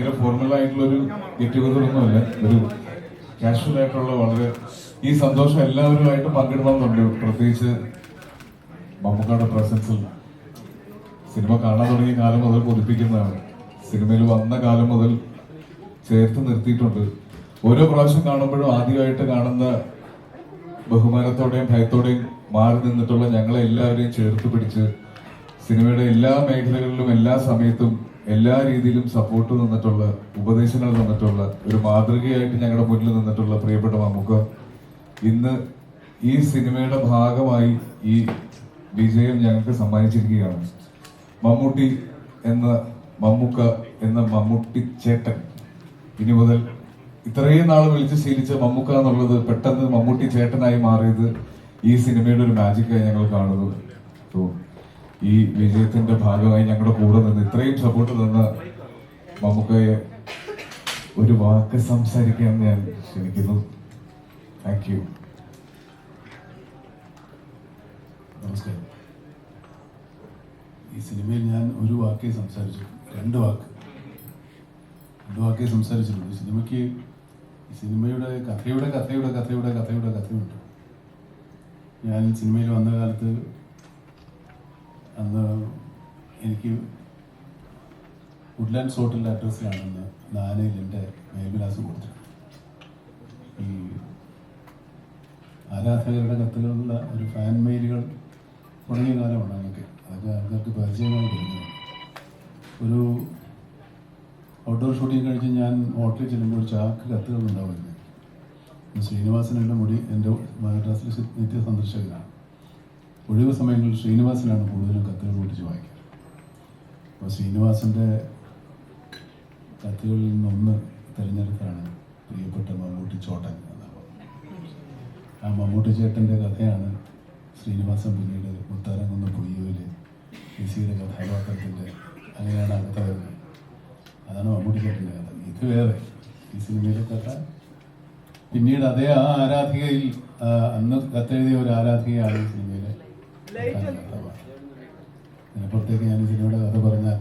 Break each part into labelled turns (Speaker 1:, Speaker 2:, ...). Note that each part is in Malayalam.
Speaker 1: ഭയങ്കര ഫോർമൽ ആയിട്ടുള്ള ഒരു ഗെറ്റ് ഒരു കാഷ്വൽ ആയിട്ടുള്ള വളരെ ഈ സന്തോഷം എല്ലാവരുമായിട്ട് പങ്കിടണമെന്നുണ്ട്. പ്രത്യേകിച്ച് മമ്മൂക്കാട് പ്രസൻസിൽ സിനിമ കാണാൻ തുടങ്ങിയ കാലം മുതൽ പൊതിപ്പിക്കുന്നതാണ് സിനിമയിൽ വന്ന കാലം മുതൽ ചേർത്ത് നിർത്തിയിട്ടുണ്ട്. ഓരോ പ്രാവശ്യം കാണുമ്പോഴും ആദ്യമായിട്ട് കാണുന്ന ബഹുമാനത്തോടെയും ഭയത്തോടെയും മാറി നിന്നിട്ടുള്ള ഞങ്ങളെ എല്ലാവരെയും ചേർത്ത് പിടിച്ച് സിനിമയുടെ എല്ലാ മേഖലകളിലും എല്ലാ സമയത്തും എല്ലാ രീതിയിലും സപ്പോർട്ട് തന്നിട്ടുള്ള ഉപദേശങ്ങൾ തന്നിട്ടുള്ള ഒരു മാതൃകയായിട്ട് ഞങ്ങളുടെ മുന്നിൽ നിന്നിട്ടുള്ള പ്രിയപ്പെട്ട മമ്മൂക്ക ഇന്ന് ഈ സിനിമയുടെ ഭാഗമായി ഈ വിജയം ഞങ്ങൾക്ക് സമ്മാനിച്ചിരിക്കുകയാണ്. മമ്മൂട്ടി എന്ന മമ്മൂക്ക എന്ന മമ്മൂട്ടി ചേട്ടൻ. ഇനി മുതൽ ഇത്രയും നാൾ വിളിച്ച് ശീലിച്ച മമ്മൂക്ക എന്നുള്ളത് പെട്ടെന്ന് മമ്മൂട്ടി ചേട്ടനായി മാറിയത് ഈ സിനിമയുടെ ഒരു മാജിക്കായി ഞങ്ങൾ കാണുന്നു. സോ ഈ വിജയത്തിന്റെ ഭാഗമായി ഞങ്ങളുടെ കൂടെ നിന്ന് ഇത്രയും സപ്പോർട്ട് തന്ന മമ്മൂക്കയെ ഒരു വാക്ക് സംസാരിക്കാൻ ഞാൻ ക്ഷണിക്കുന്നു. താങ്ക് യു
Speaker 2: നമസ്കാരം. ഈ സിനിമയിൽ ഞാൻ ഒരു വാക്കേ സംസാരിച്ചു രണ്ട് വാക്ക്. രണ്ട് വാക്കേ സംസാരിച്ചിട്ടുള്ളൂ സിനിമയ്ക്ക് ഈ സിനിമയുടെ കഥയുടെ കഥയുടെ കഥയുടെ കഥയുടെ കഥയുണ്ട്. ഞാൻ സിനിമയിൽ വന്ന കാലത്ത് അന്ന് എനിക്ക് വുഡ്ലാൻഡ് ഹോട്ടലിന്റെ അഡ്രസ്സിലാണെന്ന് നാനയിൽ എന്റെ മേൽവിലാസം കൊടുത്തിട്ടുണ്ട്. ഈ ആരാധകരുടെ കത്തുകളുള്ള ഒരു ഫാൻ മെയിലുകൾ തുടങ്ങിയ കാലമാണ് അതൊക്കെ അതൊക്കെ ആൾക്കാർക്ക് പരിചയമായി വരുന്നത് ഒരു ഔട്ട്ഡോർ ഷൂട്ടിംഗ് കഴിച്ച് ഞാൻ ഹോട്ടലിൽ ചെല്ലുമ്പോൾ ഒരു ചാക്ക് കത്തുകൾ ഉണ്ടാവുമായിരുന്നു ശ്രീനിവാസൻ എന്റെ മുടി എന്റെ മദ്രാസിലെ നിത്യ സന്ദർശകനാണ് ഒഴിവ് സമയങ്ങളിൽ ശ്രീനിവാസനാണ് കൂടുതലും കത്തുകൾ പൊട്ടിച്ച് വായിക്കാറ് അപ്പോൾ ശ്രീനിവാസന്റെ കത്തുകളിൽ നിന്നൊന്ന് തിരഞ്ഞെടുത്താണ് പ്രിയപ്പെട്ട മമ്മൂട്ടി ചോട്ടൻ എന്നാണ് ആ മമ്മൂട്ടി ചേട്ടന്റെ കഥയാണ് ശ്രീനിവാസൻ പിന്നീട് മുത്താരംകുന്ന് പൊയ്യോയിൽ ലിസിയുടെ കഥാപാത്രത്തിന്റെ അങ്ങനെയാണ് ആ കഥ വരുന്നത്. അതാണ് മമ്മൂട്ടി ചേട്ടന്റെ കഥ. ഇത് വേറെ ഈ സിനിമയിലെ കഥ. പിന്നീട് അതേ ആ ആരാധികയിൽ അന്ന് കത്തെഴുതിയ ഒരു ആരാധികയാണ് ഈ പ്രധാന ഞാൻ സിനിമയുടെ കഥ പറഞ്ഞാൽ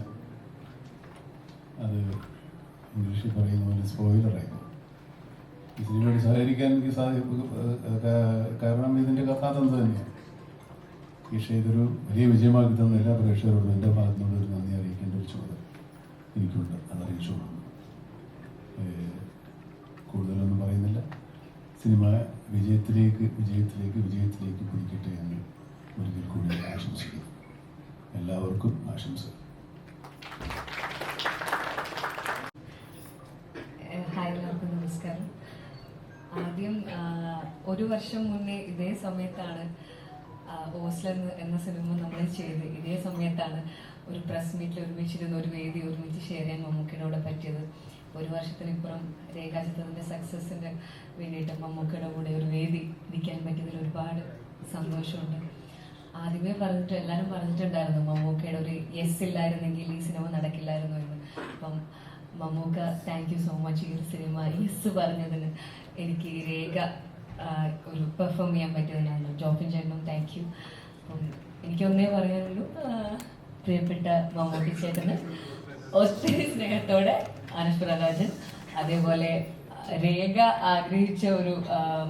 Speaker 2: അത് ഇംഗ്ലീഷിൽ പറയുന്ന പോലെ സ്പോയിലറായിരുന്നു ഈ സിനിമയോട് സഹകരിക്കാൻ എനിക്ക് കാരണം ഇതിന്റെ കഥാതന്ത്ര തന്നെയാണ് പക്ഷേ ഇതൊരു വലിയ വിജയമാക്കി തന്ന എല്ലാ പ്രേക്ഷകരോടും എന്റെ ഭാഗത്തുനിന്ന് ഒരു നന്ദി അറിയിക്കേണ്ട ഒരു ചുമതല എനിക്കുണ്ട്. അത് അറിയിച്ചു കൂടുതലൊന്നും പറയുന്നില്ല. സിനിമ വിജയത്തിലേക്ക് വിജയത്തിലേക്ക് വിജയത്തിലേക്ക് എന്ന് ഒരിക്കൽ കൂടി ആശംസിക്കുന്നു. എല്ലാവർക്കും ആശംസ.
Speaker 3: ഹായ് എല്ലാവർക്കും നമസ്കാരം. ആദ്യം ഒരു വർഷം മുന്നേ ഇതേ സമയത്താണ് ഹോസ്റ്റൽ എന്ന സിനിമ നമ്മൾ ചെയ്ത്. ഇതേ സമയത്താണ് ഒരു പ്രസ് മീറ്റിൽ ഒരുമിച്ചിരുന്ന ഒരു വേദി ഒരുമിച്ച് ഷെയർ ചെയ്യാൻ മമ്മൂക്കിനോട് പറ്റിയത്. ഒരു വർഷത്തിനിപ്പുറം രേഖാചിത്രത്തിന്റെ സക്സസ്സിന് വേണ്ടിയിട്ട് മമ്മൂക്കയുടെ കൂടെ ഒരു വേദി ഇരിക്കാൻ പറ്റിയതിൽ ഒരുപാട് സന്തോഷമുണ്ട്. ആദ്യമേ പറഞ്ഞിട്ട് എല്ലാവരും പറഞ്ഞിട്ടുണ്ടായിരുന്നു മമ്മൂക്കയുടെ ഒരു യെസ് ഇല്ലായിരുന്നെങ്കിൽ ഈ സിനിമ നടക്കില്ലായിരുന്നു എന്ന്. അപ്പം Mammukka thank you so much ഈ സിനിമ യെസ് പറഞ്ഞതിന് എനിക്ക് രേഖ ഒരു പെർഫോം ചെയ്യാൻ പറ്റിയതിനാണ്. ജോഫിൻ ചേട്ടനും താങ്ക് യു അപ്പം എനിക്കൊന്നേ പറയാനുള്ളൂ പ്രിയപ്പെട്ട മമ്മൂട്ടി ചേട്ടന് ഒത്തിരി സ്നേഹത്തോടെ അനുഷ്പ്രരാജൻ അതേപോലെ രേഖ ആഗ്രഹിച്ച ഒരു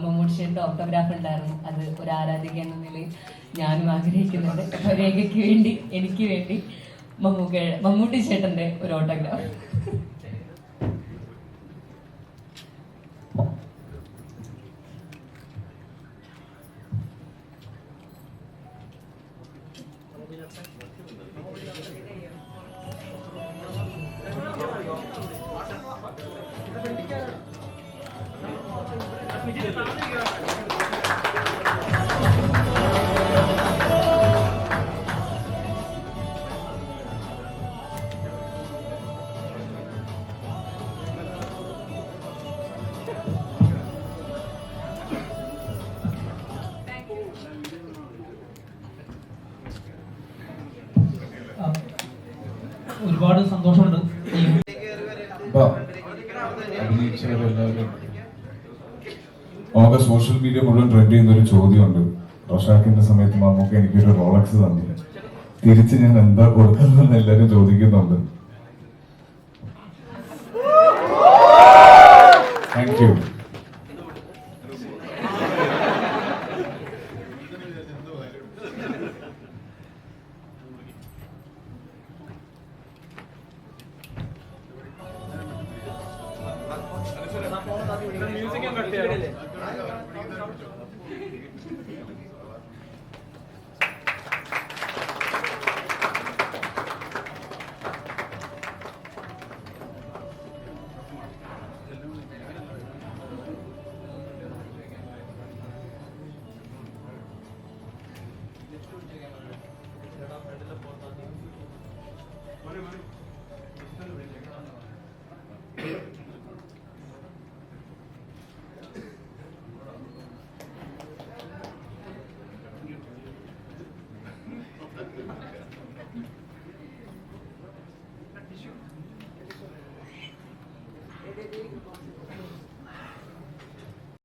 Speaker 3: മമ്മൂട്ടിയുടെ ഓട്ടോഗ്രാഫ് ഉണ്ടായിരുന്നു. അത് ഒരു ആരാധിക എന്ന നിലയിൽ ഞാനും ആഗ്രഹിക്കുന്നുണ്ട്. രേഖയ്ക്ക് വേണ്ടി എനിക്ക് വേണ്ടി മമ്മൂക്ക മമ്മൂട്ടി ചേട്ടന്റെ ഒരു ഓട്ടോഗ്രാഫ്
Speaker 4: ഒരുപാട് സന്തോഷമുണ്ട്.
Speaker 1: നമുക്ക് സോഷ്യൽ മീഡിയ മുഴുവൻ ട്രെൻഡ് ചെയ്യുന്ന ഒരു ചോദ്യമുണ്ട്. റഷാക്കിന്റെ സമയത്ത് മാമൊക്കെ എനിക്കൊരു റോളക്സ് തന്നില്ല തിരിച്ച് ഞാൻ എന്താ കൊടുക്കുന്നതെന്ന് എല്ലാരും ചോദിക്കുന്നുണ്ട്. Thank you 감사합니다.